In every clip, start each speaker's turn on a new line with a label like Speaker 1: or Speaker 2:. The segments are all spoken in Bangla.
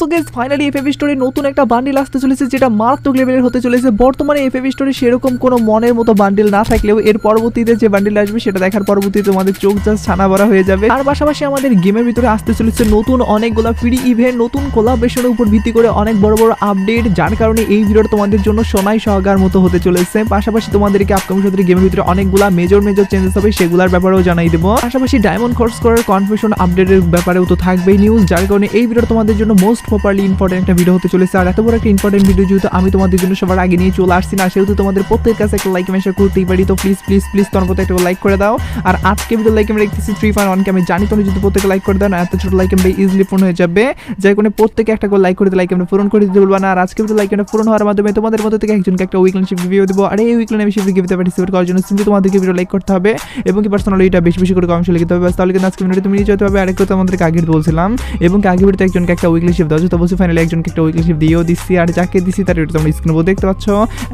Speaker 1: সো গেস ফাইনালি এফএফ স্টোরে নতুন একটা বান্ডিল আসতে চলেছে, যেটা মারাত্মক লেভেলের হতে চলেছে। বর্তমানে এফএফ স্টোরে সেরকম কোনো মনের মতো বান্ডিল না থাকলেও এর পরবর্তীতে যে বান্ডিল আসবে, সেটা দেখার পরবর্তীতে তোমাদের চোখ জাস্ট ছানা ভরা হয়ে যাবে। আর পাশাপাশি আমাদের গেমের ভিতরে আসতে চলেছে নতুন অনেকগুলো ফ্রি ইভেন্ট নতুন কোলাবেশনের উপর ভিত্তি করে অনেক বড় বড় আপডেট যার কারণে এই ভিডিওটা তোমাদের জন্য সোনাই সহগার মতো হতে চলেছে। পাশাপাশি তোমাদেরকে আপকামিং সাথে গেমের ভিতরে অনেকগুলা মেজর মেজর চেঞ্জেস হবে, সেগুলোর ব্যাপারেও জানাই দেবো। পাশাপাশি ডায়মন্ড খরচ করার কনফিউশন আপডেটের ব্যাপারেও তো থাকবেই নিউজ যার কারণে এই ভিডিওটা তোমাদের জন্য মোস্ট প্রপারলি ইম্পর্টেন্ট একটা ভিডিও হতে চলেছে। আর এত বড় একটা ইম্পর্টেন্ট ভিডিও যেহেতু আমি তোমাদের জন্য সবার আগে নিয়ে চলে আসছি না, সেহেতু তোমাদের প্রত্যেকের কাছে একটা লাইক মেশা করতেই পারি। তো প্লিজ প্লিজ প্লিজ তোমার প্রত্যেক একটা লাইক করে দাও। আর আজকে ভিডিও লাইক আমি দেখতেছি থ্রি ফাইভ ওয়ানকে আমি জানি তুমি যদি প্রত্যেকে লাইক করে দাও, না, এত ছোট লাইক আমরা ইজিলি পূর্ণ হয়ে যাবে। যার কারণে প্রত্যেকে একটা করে লাইক করে লাইক আমরা পূরণ করে দিতে বলব না। আর আজকে ভিডিও লাইক আমরা পূরণ হওয়ার মাধ্যমে তোমাদের মধ্যে থেকে একজনকে একটা উইকলেন শিফট রিভিউ দেবো। আর এই উইকলেন আমি শিফট গিফট পার্টিসিপেট করার জন্য সিম্পলি তোমাদেরকে ভিডিও লাইক করতে হবে। এবং কি পার্সোনালি এটা বেশি বেশি করে কমেন্ট লিখতে হবে। তাহলে কিন্তু আজকে ভিডিও তুমি নিয়ে যেতে হবে। আরেক কথা আমাদেরকে আগে বলছিলাম। এবং আগে ভিডিওতে একজনকে একটা উইকলি শিফট দেওয়া তো বলছি ফাইনালি একজনকে একটা উইকলি শিফট দিয়েও দিচ্ছি, আর যাকে দিচ্ছি তার এটা তোমরা স্ক্রিন দেখতে পাচ্ছ।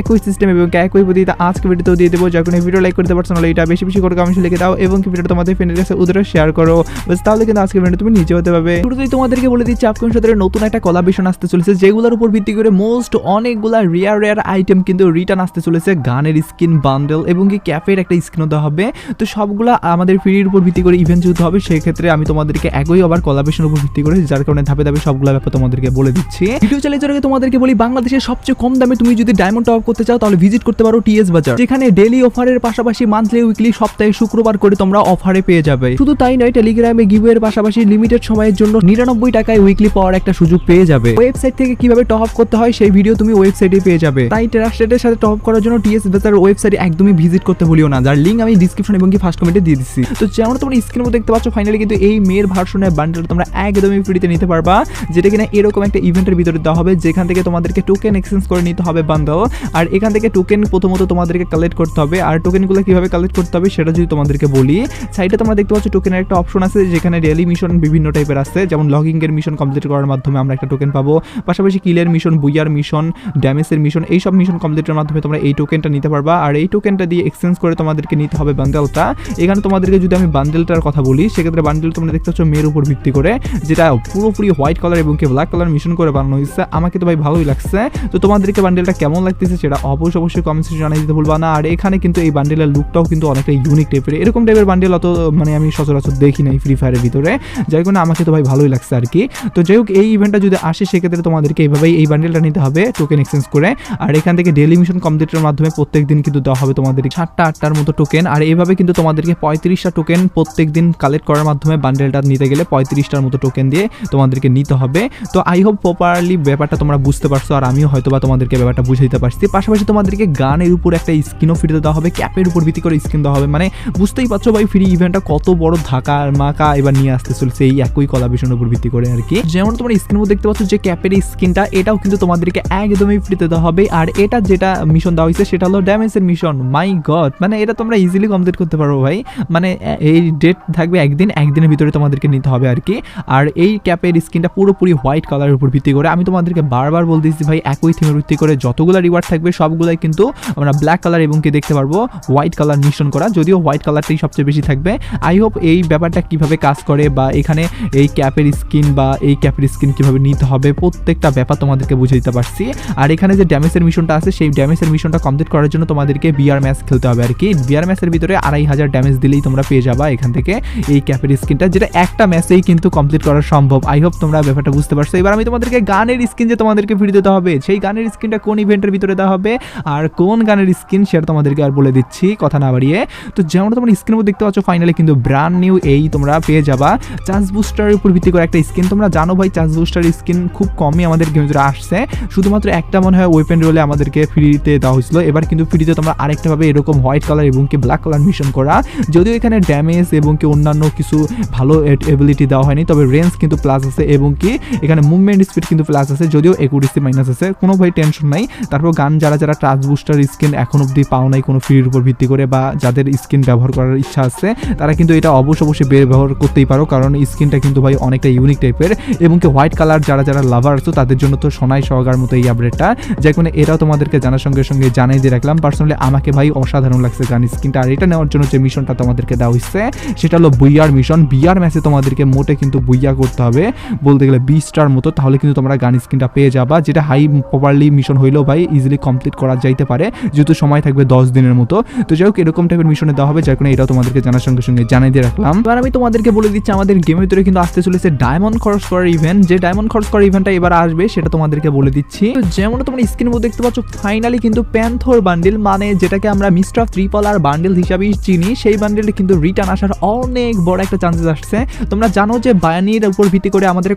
Speaker 1: একই সিস্টেম এবং একই পদ্ধতিতে আজকে ভিডিওতেও দিয়ে দেবো। যখন এই ভিডিও লাইক করতে পারছ নাহলে এটা বেশি বেশি করে কমেন্ট লিখে দাও এবং কি ভিডিও তোমাদের ফ্রেন্ডের কাছে উদরে শেয়ার করো। বাস তাহলে কিন্তু আজকে ভিডিও তুমি নিচে হতে পারবে। শুরুতেই তোমাদেরকে বলে দিচ্ছি আপকামিং সাথে নতুন একটা কলাবেশন আসতে চলেছে, যেগুলোর উপর ভিত্তি করে মোস্ট অনেকগুলা রেয়ার রেয়ার আইটেম কিন্তু রিটার্ন আসতে চলেছে, গানের স্কিন বান্ডেল এবং কি ক্যাফের একটা স্কিনও দেওয়া হবে। তো সবগুলা আমাদের ফ্রির উপর ভিত্তি করে ইভেন্ট যেহেতু হবে, সেক্ষেত্রে আমি তোমাদেরকে একই আবার কলাবেশনের উপর ভিত্তি করে, যার কারণে ধাপে ধাপে সবগুলো ব্যাপার তোমাদেরকে বলে দিচ্ছি। ভিডিও চালিয়ে যাওয়ার আগে তোমাদেরকে বলি, বাংলাদেশের সবচেয়ে কম দামে তুমি যদি ডায়মন্ড টপ করতে চাও, তাহলে ভিজিট করতে পারো টিএস বাজার যেখানে ডেলি অফারের পাশাপাশি মান্থলি উইকলি সপ্তাহে শুক্রবার করে তোমরা অফারে পেয়ে যাবে। শুধু তাই নয় টেলিগ্রামে গিভের পাশাপাশি লিমিটেড সময়ের জন্য নিরানব্বই টাকায় উইকলি পাওয়ার একটা সুযোগ পেয়ে যাবে। ওয়েবসাইট থেকে কীভাবে টপ আপ করতে হয়, সেই ভিডিও তুমি ওয়েবসাইটে পেয়ে যাবে। তাই ট্রাস্টেডের সাথে টপ আপ করার জন্য টিএস বাজার ওয়েবসাইটে একদমই ভিজিট করতে ভুলিও না, যার লিঙ্ক আমি ডিসক্রিপশন এবং কি ফার্স্ট কমেন্টে দিয়ে দিচ্ছি তো যেমন তোমরা স্ক্রিনের মধ্যে দেখতে পাচ্ছ ফাইনালি কিন্তু এই মেয়ের ভার্সনের বান্ডেল তোমরা একদমই ফ্রিতে নিতে পারবা, যেটা কিনা এরকম একটা ইভেন্টের ভিতরে দেওয়া হবে, যেখান থেকে তোমাদেরকে টোকেন এক্সচেঞ্জ করে নিতে হবে বান্ডেল আর এখান থেকে টোকেন প্রথমত তোমাদেরকে কালেক্ট করতে হবে। আর টোকেনগুলো কীভাবে কালেক্ট করতে হবে সেটা যদি তোমাদেরকে বলি সাইডে তোমরা দেখতে পাচ্ছ টোকেনের একটা অপশন আছে, যেখানে ডেলি মিশন বিভিন্ন টাইপের আছে। যেমন লগিং এর মিশন কমপ্লিট করার মাধ্যমে আমরা একটা টোকেন পাবো। পাশাপাশি কিলের মিশন বুইয়ার মিশন ড্যামেজের মিশন এইসব মিশন কমপ্লিটের মাধ্যমে তোমরা এই টোকেনটা নিতে পারবা। আর এই টোকেনটা দিয়ে এক্সচেঞ্জ করে তোমাদেরকে নিতে হবে বান্ডেলটা এখানে তোমাদেরকে যদি আমি বান্ডেলটার কথা বলি, সেক্ষেত্রে বান্ডেল তোমরা দেখতে পাচ্ছ মেয়ের উপর ভিত্তি করে, যেটা পুরোপুরি হোয়াইট কালার এবং কি ব্ল্যাক কালার মিশন করে বানানো হয়েছে। আমাকে তো ভাই ভালোই লাগছে। তো তোমাদেরকে বান্ডেলটা কেমন লাগতেছে সেটা অবশ্যই অবশ্যই কমেন্টস জানিয়ে দিতে ভুলবা না। আর এখানে কিন্তু এই বান্ডেলের লুকটাও কিন্তু অনেকটা ইউনিক টাইপের এরকম টাইপের বান্ডেল অত মানে আমি সচরাচর দেখি নাই ফ্রি ফায়ারের ভিতরে। যাই কারণে আমাকে তো ভাই ভালোই লাগছে আর কি। তো যাই হোক, এই ইভেন্টটা যদি আসে, সেক্ষেত্রে তোমাদেরকে এইভাবেই এই বান্ডেলটা নিতে হবে টোকেন এক্সচেঞ্জ করে। আর এখান থেকে ডেলি মিশন কমপ্লিটের মাধ্যমে প্রত্যেক দিন কিন্তু দেওয়া হবে তোমাদের সাতটা আটটার মতো টোকেন আর এইভাবে কিন্তু তোমাদেরকে পঁয়ত্রিশটা টোকেন প্রত্যেক দিন কালেক্ট করার মাধ্যমে বান্ডেলটা নিতে গেলে পঁয়ত্রিশটার মতো টোকেন দিয়ে তোমাদেরকে নিতে হবে। তো আই হোপ প্রপারলি ব্যাপারটা তোমরা বুঝতে পারছ, আর আমিও হয়তো বা তোমাদেরকে ব্যাপারটা বুঝাইতে পারছি। পাশাপাশি তোমাদেরকে গানের উপর একটা স্কিনও ফিরে দেওয়া হবে ক্যাপের উপর ভিত্তি করে স্কিন দেওয়া হবে। মানে বুঝতেই পারছ ভাই ফ্রি ইভেন্টটা কত বড় ধাকা মাকা এবার নিয়ে আসতে চলছে এই একই কলাবেশনের উপর ভিত্তি করে আর কি। যেমন তোমরা স্ক্রিনের মধ্যে দেখতে পাচ্ছ যে ক্যাপের স্কিনটা এটাও কিন্তু তোমাদেরকে একদমই ফ্রিতে দেওয়া হবে। আর এটা যেটা মিশন দেওয়া হয়েছে, সেটা হলো ড্যামেজের মিশন মাই গড মানে এটা তোমরা ইজিলি কমপ্লিট করতে পারো ভাই। মানে এই ডেট থাকবে একদিন, একদিনের ভিতরে তোমাদেরকে নিতে হবে আর কি। আর এই ক্যাপের স্কিনটা পুরোপুরি হোয়াইট কালারের উপর ভিত্তি করে, আমি তোমাদেরকে বারবার বলতেছি ভাই, একই থিমের ভিত্তি করে যতগুলো রিওয়ার্ড থাকবে, সবগুলাই কিন্তু আমরা ব্ল্যাক কালার এবং কি দেখতে পারব হোয়াইট কালার মিশন করা, যদিও হোয়াইট কালারটাই সবচেয়ে বেশি থাকবে। আই হোপ এই ব্যাপারটা কীভাবে কাজ করে বা এখানে এই ক্যাপের স্কিন বা এই ক্যাপের স্কিন কীভাবে নিতে হবে, প্রত্যেকটা ব্যাপার তোমাদেরকে বুঝে দিতে পারছি। আর এখানে যে ড্যামেজের মিশনটা আছে, সেই ড্যামেজের মিশনটা কমপ্লিট করার জন্য তোমাদেরকে বিআর ম্যাচ খেলতে হবে আর কি। বিআর ম্যাচের ভিতরে আড়াই হাজার ড্যামেজ দিলেই তোমরা পেয়ে যাবা এখান থেকে এই ক্যাপের স্কিনটা যেটা একটা ম্যাচেই কিন্তু কমপ্লিট করা সম্ভব। আই হোপ তোমরা ব্যাপারটা বুঝতে পারছ? এবার আমি তোমাদেরকে গানের স্কিন যে তোমাদেরকে ফ্রি দিতে হবে, সেই গানের স্কিনটা কোন ইভেন্টের ভিতরে দেওয়া হবে আর কোন গানের স্কিন সেটা তোমাদেরকে আর বলে দিচ্ছি, কথা না বাড়িয়ে। তো যেমন তোমরা স্ক্রিনের দেখতে পাচ্ছ ফাইনালি কিন্তু ব্র্যান্ড নিউ এই তোমরা পেয়ে যাবা। চার্জ বুস্টারের উপর ভিত্তি করে একটা স্কিন তোমরা জানো ভাই চার্জ বুস্টার স্কিন খুব কমই আমাদের গেমের ভিতরে আসছে। শুধুমাত্র একটা মনে হয় ওয়েপেন রোলে আমাদেরকে ফ্রিতে দেওয়া হয়েছিল। এবার কিন্তু ফ্রিতে তোমরা আরেকটা ভাবে এরকম হোয়াইট কালার এবং কি ব্ল্যাক কালার মিশন করা। যদিও এখানে ড্যামেজ এবং কি অন্যান্য কিছু ভালো এবিলিটি দেওয়া হয়নি, তবে রেঞ্জ কিন্তু প্লাস আছে এবং কি এখানে মুভমেন্ট স্পিড কিন্তু প্লাস আছে, যদিও একুডিসি মাইনাস আছে, কোনো ভাই টেনশন নাই। তারপর গান যারা যারা টাচ বুস্টার স্কিন এখন অব্দি পাও নাই কোনো ফ্রির উপর ভিত্তি করে বা যাদের স্কিন ব্যবহার করার ইচ্ছা আছে, তারা কিন্তু এটা অবশ্য অবশ্যই ব্যবহার করতেই পারো, কারণ স্কিনটা কিন্তু ভাই অনেকটা ইউনিক টাইপের এবং কি হোয়াইট কালার যারা যারা লাভার আছো, তাদের জন্য তো সোনাই সহগার মতো এই আপডেটটা যে কোনো এরাও তোমাদেরকে জানার সঙ্গে সঙ্গে জানিয়ে দিয়ে রাখলাম। পার্সোনালি আমাকে ভাই অসাধারণ লাগছে গান স্কিনটা আর এটা নেওয়ার জন্য যে মিশনটা তোমাদেরকে দেওয়া হচ্ছে সেটা হলো বুইয়ার মিশন বিয়ার ম্যাচে তোমাদেরকে মোটে কিন্তু বুইয়া করতে হবে। বলতে গেলে বিশ
Speaker 2: স্টার মতো, তাহলে কিন্তু তোমরা গান স্কিনটা পেয়ে যাবা, যেটা হাই প্রপারলি মিশন হইলেও ভাই ইজিলি কমপ্লিট করা যাইতে পারে, যেহেতু সময় থাকবে দশ দিনের মতো। তো যাই হোক, এরকম টাইপের মিশনে দেওয়া হবে, যার কারণে এটাও তোমাদেরকে জানার সঙ্গে সঙ্গে জানিয়ে দিয়ে রাখলাম।
Speaker 1: এবার আমি তোমাদেরকে বলে দিচ্ছি, আমাদের গেমের ভিতরে কিন্তু আসতে চলেছে ডায়মন্ড খরচ করার ইভেন্ট যে ডায়মন্ড খরচ করার ইভেন্টটা এবার আসবে, সেটা তোমাদেরকে বলে দিচ্ছি। তো যেমন তোমরা স্ক্রিনের মধ্যে দেখতে পাচ্ছ ফাইনালি কিন্তু প্যান্থর বান্ডিল মানে যেটাকে আমরা মিস্টার ত্রিপল আর বান্ডিল হিসাবেই চিনি, সেই বান্ডিলটা কিন্তু রিটার্ন আসার অনেক বড় একটা চান্সেস আসছে। তোমরা জানো যে বায়ানির উপর ভিত্তি করে আমাদের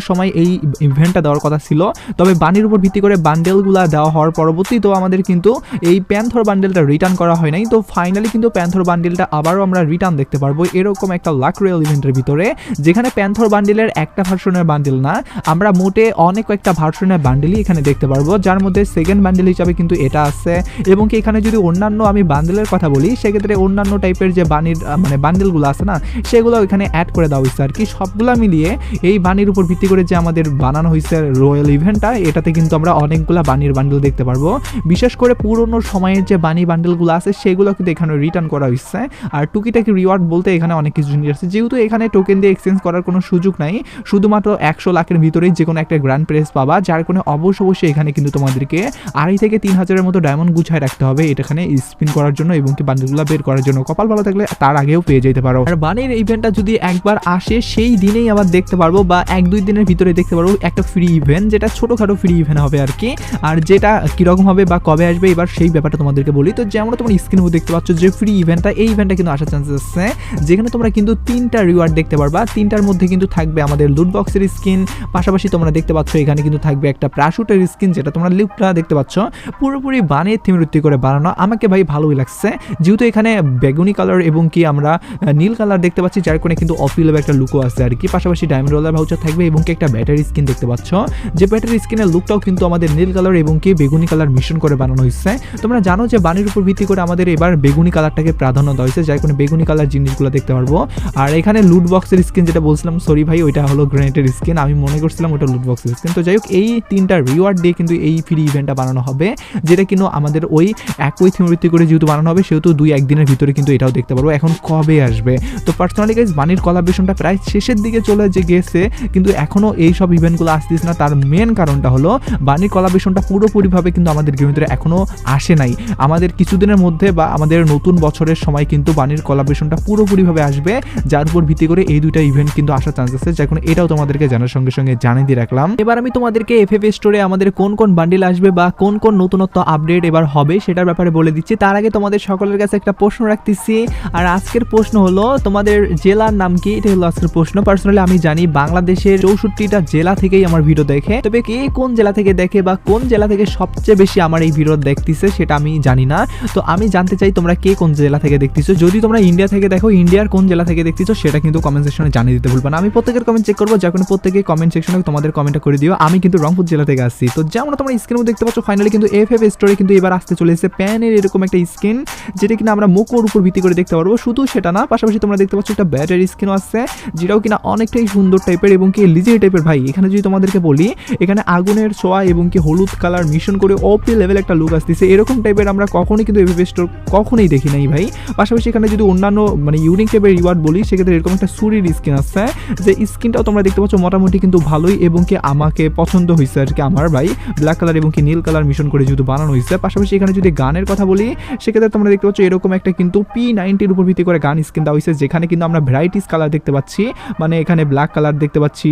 Speaker 1: কলাবেশনের সময় এই ইভেন্টটা দেওয়ার কথা ছিল। তবে বানির উপর ভিত্তি করে বান্ডেলগুলো দেওয়া হওয়ার পরবর্তী তো আমাদের কিন্তু এই প্যান্থর বান্ডেলটা রিটার্ন করা হয় নাই। তো ফাইনালি কিন্তু প্যান্থর বান্ডেলটা আবারও আমরা রিটার্ন দেখতে পারব এরকম একটা লাক রিয়েল ইভেন্টের ভিতরে, যেখানে প্যান্থর বান্ডেলের একটা ভার্সনের বান্ডেল না, আমরা মোটে অনেক কয়েকটা ভার্সনের বান্ডেলই এখানে দেখতে পারব, যার মধ্যে সেকেন্ড বান্ডেল হিসাবে কিন্তু এটা আছে। এবং কি এখানে যদি অন্যান্য আমি বান্ডেলের কথা বলি, সেক্ষেত্রে অন্যান্য টাইপের যে বানির মানে বান্ডেলগুলো আছে না, সেগুলো এখানে অ্যাড করে দেওয়া হয়েছে আর কি। সবগুলা মিলিয়ে এই বানির উপর ভিত্তি করে যে আমাদের বানানো হয়েছে রয়্যাল ইভেন্টটা এটাতে কিন্তু আমরা অনেকগুলা বানির বান্ডেল দেখতে পারব। বিশেষ করে পুরনো সময়ের যে বানি বান্ডেলগুলো আছে, সেগুলো কিন্তু এখানে রিটার্ন করা হয়েছে আর টুকিটাকি রিওয়ার্ড বলতে এখানে অনেক কিছু জিনিস আছে। যেহেতু এখানে টোকেন দিয়ে এক্সচেঞ্জ করার কোনো সুযোগ নাই, শুধুমাত্র একশো লাখের ভিতরেই যে কোনো একটা গ্র্যান্ড প্রেস পাবা, যার কোনো অবশ্য অবশ্যই এখানে কিন্তু তোমাদেরকে আড়াই থেকে তিন হাজারের মতো ডায়মন্ড গুছায় রাখতে হবে এটা এখানে স্পিন করার জন্য এবং কি বান্ডেলগুলো বের করার জন্য। কপাল ভালো থাকলে তার আগেও পেয়ে যেতে পারো। আর বানির ইভেন্টটা যদি একবার আসে, সেই দিনেই আবার দেখতে পারব বা এক দুই দিনের ভিতরে দেখতে পারব একটা ফ্রি ইভেন্ট যেটা ছোটোখাটো ফ্রি ইভেন্ট হবে আর কি আর যেটা কীরকম হবে বা কবে আসবে, এবার সেই ব্যাপারটা তোমাদেরকে বলি। তো যেমন তোমরা স্ক্রিনে দেখতে পাচ্ছ যে ফ্রি ইভেন্টটা এই ইভেন্টটা কিন্তু আসার চান্সেস আছে। যেখানে তোমরা কিন্তু তিনটা রিওয়ার্ড দেখতে পারবা। তিনটার মধ্যে কিন্তু থাকবে আমাদের লুট বক্সের স্কিন পাশাপাশি তোমরা দেখতে পাচ্ছ এখানে কিন্তু থাকবে একটা প্রাশুটের স্কিন যেটা তোমরা লিপটা দেখতে পাচ্ছ। পুরোপুরি বানিয়ে থিমরুত্তি করে বানানো। আমাকে ভাই ভালোই লাগছে। যেহেতু এখানে বেগুনি কালার এবং কি আমরা নীল কালার দেখতে পাচ্ছি, যার কোনো কিন্তু অফি একটা লুকও আছে আর কি পাশাপাশি ডায়মন্ড রোলার ভাউচার থাকবে এবং কি একটা ব্যাটারি স্কিন দেখতে পাচ্ছ। যে ব্যাটারি স্কিনের লুকটাও কিন্তু আমাদের নীল কালার এবং কি বেগুনি কালার মিশন করে বানানো হয়েছে। তোমরা জানো যে বানির উপর ভিত্তি করে আমাদের এবার বেগুনি কালারটাকে প্রাধান্য দেওয়া হয়েছে, যার কোনো বেগুনি কালার জিনিসগুলো দেখতে পারব। আর এখানে লুট বক্সের স্কিন যেটা বলছিলাম সরি ভাই, ওইটা হলো গ্রেনেটের স্কিন আমি মনে করছিলাম ওটা লুট বক্সের স্কিন তো যাই হোক, এই তিনটা রিওয়ার্ড দিয়ে কিন্তু এই ফ্রি ইভেন্টটা বানানো হবে, যেটা কিন্তু আমাদের ওই একই থিম ভিত্তি করে যেহেতু বানানো হবে, সেহেতু দুই একদিনের ভিতরে কিন্তু এটাও দেখতে পারব। এখন কবে আসবে? তো পার্সোনালি গাইজ বানির কলাবেশনটা প্রায় শেষের দিকে চলে যে গেছে, কিন্তু এখনও এই সব ইভেন্টগুলো আসতেছে না। তার মেন কারণটা হলো বানির কলাবেশনটা পুরোপুরিভাবে কিন্তু আমাদের গেমের ভিতরে এখনও আসে নাই। আমাদের কিছুদিনের মধ্যে বা আমাদের নতুন বছরের সময় কিন্তু বানির কলাবেশনটা পুরোপুরিভাবে আসবে। যার উপর ভিত্তি করে এই দুইটা ইভেন্ট কিন্তু আসার চান্স আছে। কারণে এটাও তোমাদেরকে জানার সঙ্গে সঙ্গে জানিয়ে দিয়ে রাখলাম। এবার আমি তোমাদেরকে এফ এফ স্টোরে আমাদের কোন কোন বান্ডিল আসবে বা কোন কোন নতুনত্ব আপডেট এবার হবে সেটার ব্যাপারে বলে দিচ্ছি। তার আগে তোমাদের সকলের কাছে একটা প্রশ্ন রাখতেছি। আর আজকের প্রশ্ন হলো, তোমাদের জেলার নাম কি? এটা হলো আজকের প্রশ্ন। পার্সোনালি আমি জানি বাংলাদেশের চৌষট্টিটা জেলা থেকেই আমার ভিডিও দেখে। তবে কে কোন জেলা থেকে দেখে বা কোন জেলা থেকে সবচেয়ে বেশি আমার এই ভিডিও দেখতেছে সেটা আমি জানি না। তো আমি জানতে চাই তোমরা কে কোন জেলা থেকে দেখতেছো। যদি তোমরা ইন্ডিয়া থেকে দেখো, ইন্ডিয়ার কোন জেলা থেকে দেখতেছো সেটা কিন্তু কমেন্ট সেকশনে জানিয়ে দিতে ভুলবা না। আমি প্রত্যেকের কমেন্ট চেক করব যখন প্রত্যেকে কমেন্ট সেকশনে তোমাদের কমেন্টটা করে দিও। আমি কিন্তু রংপুর জেলা থেকে আসছি। তো যেমন তোমরা স্ক্রিনে দেখতে পাচ্ছ ফাইনালি কিন্তু এফ এফ স্টোরে কিন্তু এবার আসতে চলেছে। প্যানের এরকম একটা স্কিন যেটা কিনা আমরা মুখোর উপর ভিত্তি করে দেখতে পারব। শুধু সেটা না, পাশাপাশি তোমরা দেখতে পাচ্ছ একটা ব্যাটারি স্কিনও আসছে যেটাও কিনা অনেকটাই সুন্দর টাইপের এবং কি লিজের টাইপের ভাই, এখানে যদি তোমাদেরকে বলি, এখানে আগুনের ছোঁয়া এবং কি হলুদ কালার মিশন করে ওপি লেভেল একটা লুক আসতেছে। এরকম টাইপের আমরা কখনোই কিন্তু এফ স্টোর কখনোই দেখি নাই ভাই। পাশাপাশি এখানে যদি অন্যান্য মানে ইউনিক টাইপের রিওয়ার্ড বলি, সেক্ষেত্রে এরকম একটা সুরির স্কিন আসছে, যে স্কিনটাও তোমরা দেখতে পাচ্ছ মোটামুটি কিন্তু ভালোই এবং কি আমাকে পছন্দ হয়েছে আর কি আমার ভাই। ব্ল্যাক কালার এবং কি নীল কালার মিশন করে যেহেতু বানানো হয়েছে পাশাপাশি এখানে যদি গানের কথা বলি, সেক্ষেত্রে তোমরা দেখতে পাচ্ছ এরকম একটা কিন্তু পি নাইনটির উপর ভিত্তি করে গান স্কিন দেওয়া হয়েছে যেখানে কিন্তু আমরা ভ্যারাইটিস কালার দেখতে পাচ্ছি। মানে এখানে ব্ল্যাক কালার দেখতে পাচ্ছি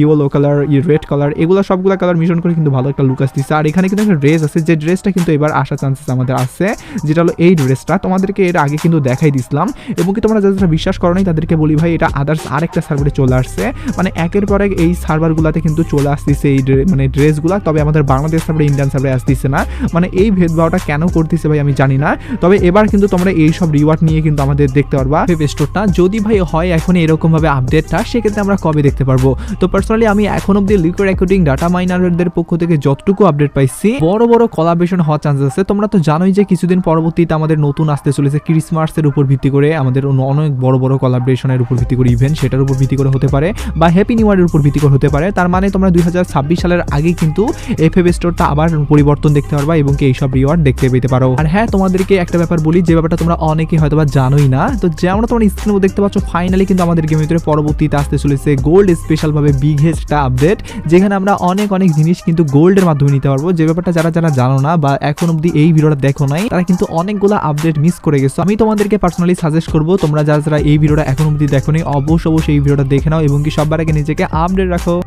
Speaker 1: ইয়েলো কালার রেড কালার এগুলো সবগুলো কালার মিশন করে কিন্তু ভালো একটা লুক আসতেছে। আর এখানে কিন্তু একটা ড্রেস আছে, যে ড্রেসটা কিন্তু এবার আসার চান্সেস আমাদের আছে, যেটা হলো এই ড্রেসটা তোমাদেরকে এর আগে কিন্তু দেখাই দিছিলাম, এবং কি তোমরা যারা বিশ্বাস করো নাই, তাদেরকে বলি ভাই, এটা আদার্স আরেকটা সার্ভারে চলে আসছে। মানে একের পর এক এই সার্ভারগুলোতে কিন্তু চলে আসতেছে এই মানে ড্রেসগুলো তবে আমাদের বাংলাদেশ সার্ভারে ইন্ডিয়ান সার্ভারে আসতেছে না। মানে এই ভেদভাবটা কেন করতেছে ভাই, আমি জানি না। তবে এবার কিন্তু তোমরা এই সব রিওয়ার্ড নিয়ে কিন্তু আমাদের দেখতে পারবা। ওয়েব স্টোরটা যদি ভাই হয় এখন এরকম ভাবে আপডেটটা সেক্ষেত্রে আমরা কবে দেখতে পারব? তো পার্সোনালি আমি এখন অব্দি লিকুইড রেকর্ডিং ডাটা মাইনারদের পক্ষ থেকে যতটুকু আপডেট পাইছি, বড় বড় কলাবেশন হওয়ার চান্সেস আছে। তোমরা তো জানোই যে কিছুদিন পরবর্তীতে আমাদের নতুন আসতে চলেছে ক্রিসমাসের উপর ভিত্তি করে, আমাদের অনেক বড় বড় কলাবরেশনের উপর ভিত্তি করে ইভেন্ট সেটার উপর ভিত্তি করে হতে পারে বা হ্যাপি নিউ ইয়ারের উপর ভিত্তি করে হতে পারে। তার মানে তোমরা দুই হাজার ছাব্বিশ সালের আগে কিন্তু এফ এফ স্টোরটা আবার পরিবর্তন দেখতে পারবা এবং কি এইসব রিওয়ার্ড দেখতে পেতে পারো। আর হ্যাঁ তোমাদেরকে একটা ব্যাপার বলি, যে ব্যাপারটা তোমরা অনেকে হয়তো বা জানোই না। তো যেমন তোমরা স্ক্রিনে দেখতে পাচ্ছ ফাইনালি কিন্তু আমাদের গেমের ভিতরে পরবর্তীতে আসতে চলেছে গোল্ড স্পেশাল
Speaker 2: হবে বিগেস্টটা আপডেট যেখানে আমরা অনেক অনেক জিনিস কিন্তু গোল্ডের মাধ্যমে নিতে পারব। যে ব্যাপারটা যারা যারা জানো না বা এখন অব্দি এই ভিডিওটা দেখো নাই, তারা কিন্তু অনেকগুলো আপডেট মিস করে গেছো। আমি তোমাদেরকে পার্সোনালি সাজেস্ট করব, তোমরা যারা যারা এই ভিডিওটা এখন অব্দি দেখো নি অবশ্য অবশ্যই এই ভিডিওটা দেখে নাও এবং কি সবার আগে নিজেকে আপডেট রাখো।